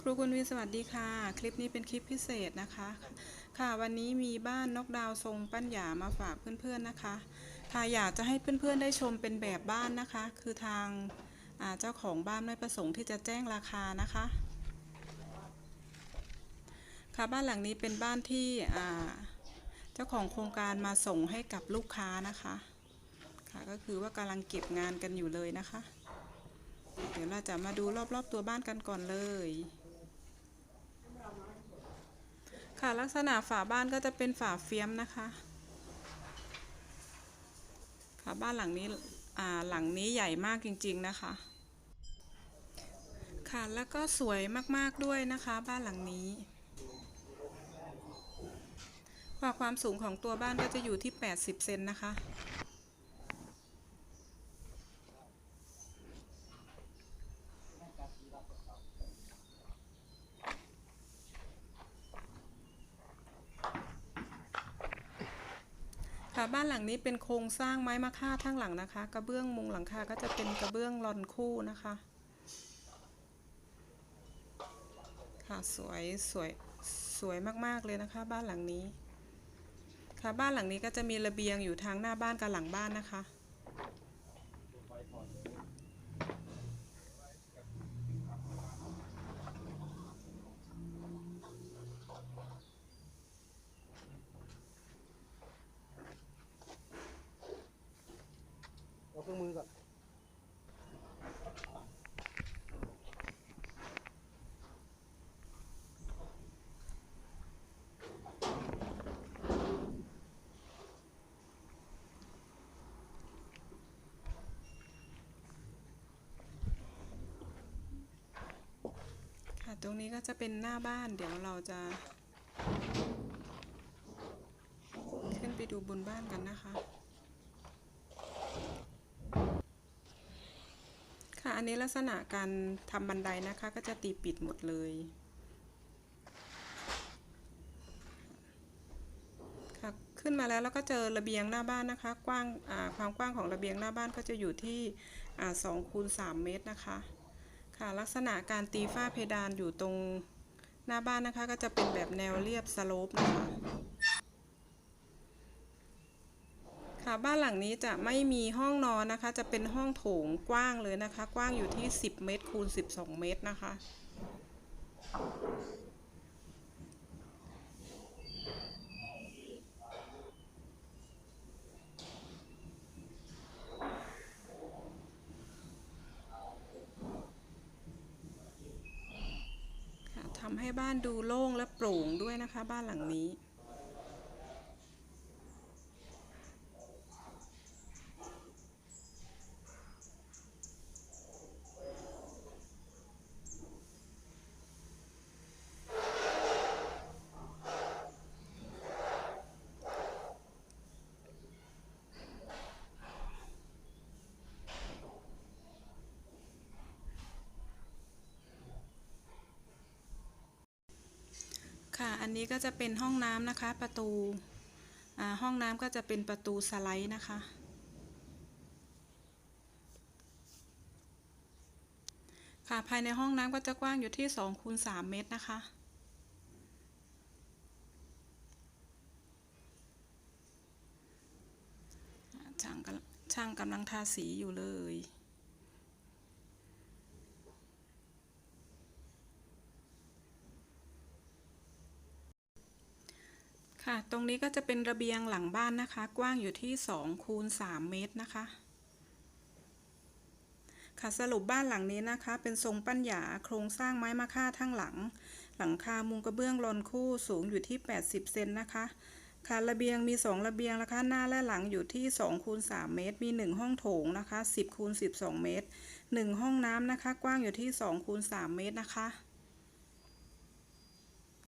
ครูกุลวินสวัสดีค่ะ คลิปนี้เป็นคลิปพิเศษนะคะ ค่ะวันนี้มีบ้านนกดาวทรงปั้นหยามาฝากเพื่อนๆนะคะ ค่ะอยากจะให้เพื่อนๆได้ชมเป็นแบบบ้านนะคะ คือทางเจ้าของบ้านไม่ประสงค์ที่จะแจ้งราคานะคะ ค่ะบ้านหลังนี้เป็นบ้านที่เจ้าของโครงการมาส่งให้กับลูกค้านะคะ ค่ะก็คือว่ากำลังเก็บงานกันอยู่เลยนะคะเดี๋ยวเราจะมาดูรอบๆตัวบ้านกันก่อนเลย ค่ะลักษณะฝาบ้านก็จะเป็นฝาเฟียมนะคะค่ะบ้านหลังนี้อ่าหลังนี้ใหญ่มากจริงๆนะคะ ค่ะแล้วก็สวยมากๆด้วยนะคะ บ้านหลังนี้ว่าความสูงของตัวบ้านก็จะอยู่ที่ 80 เซนนะคะ บ้านหลังนี้เป็นโครงสร้างไม้มะค่าทั้งหลังนะคะ กระเบื้องมุงหลังคาก็จะเป็นกระเบื้องรอนคู่นะคะ ค่ะสวยสวยสวยมากๆเลยนะคะ บ้านหลังนี้ ค่ะบ้านหลังนี้ก็จะมีระเบียงอยู่ทางหน้าบ้านกับหลังบ้านนะคะ เอาเครื่องมือก่อน ค่ะ ตรงนี้ก็จะเป็นหน้าบ้านเดี๋ยวเราจะ ขึ้นไปดูบนบ้านกันนะคะ ค่ะอันนี้ลักษณะการทำบันไดนะคะก็จะตีปิดหมดเลย ค่ะขึ้นมาแล้วแล้วก็เจอระเบียงหน้าบ้านนะคะ กว้างความกว้างของระเบียงหน้าบ้านก็จะอยู่ที่สองคูณสามเมตรนะคะ ค่ะลักษณะการตีฝ้าเพดานอยู่ตรงหน้าบ้านนะคะ ก็จะเป็นแบบแนวเรียบสโลปนะคะค่ะบ้านหลังนี้จะไม่มีห้องนอนนะคะ จะเป็นห้องโถงกว้างเลยนะคะ กว้างอยู่ที่ 10 เมตรคูณ 12 เมตรนะคะ ค่ะ ทำให้บ้านดูโล่งและโปร่งด้วยนะคะ บ้านหลังนี้ ค่ะ อันนี้ก็จะเป็นห้องน้ำนะคะ ประตูห้องน้ำก็จะเป็นประตูสไลด์นะคะ ค่ะภายในห้องน้ำก็จะกว้างอยู่ที่2คูณ3เมตรนะคะช่างกำลังทาสีอยู่เลย ค่ะ ตรงนี้ก็จะเป็นระเบียงหลังบ้านนะคะ กว้างอยู่ที่2คูณ3เมตรนะคะ ค่ะสรุปบ้านหลังนี้นะคะ เป็นทรงปั้นหยาโครงสร้างไม้มะค่าทั้งหลัง หลังคามุงกระเบื้องลอนคู่สูงอยู่ที่ 80 เซนนะคะ ค่ะระเบียงมี 2 ระเบียงนะคะ หน้าและหลังอยู่ที่2คูณ3เมตร มี 1 ห้องโถงนะคะ 10คูณ12 เมตร 1 ห้องน้ำนะคะ กว้างอยู่ที่2คูณ3เมตรนะคะ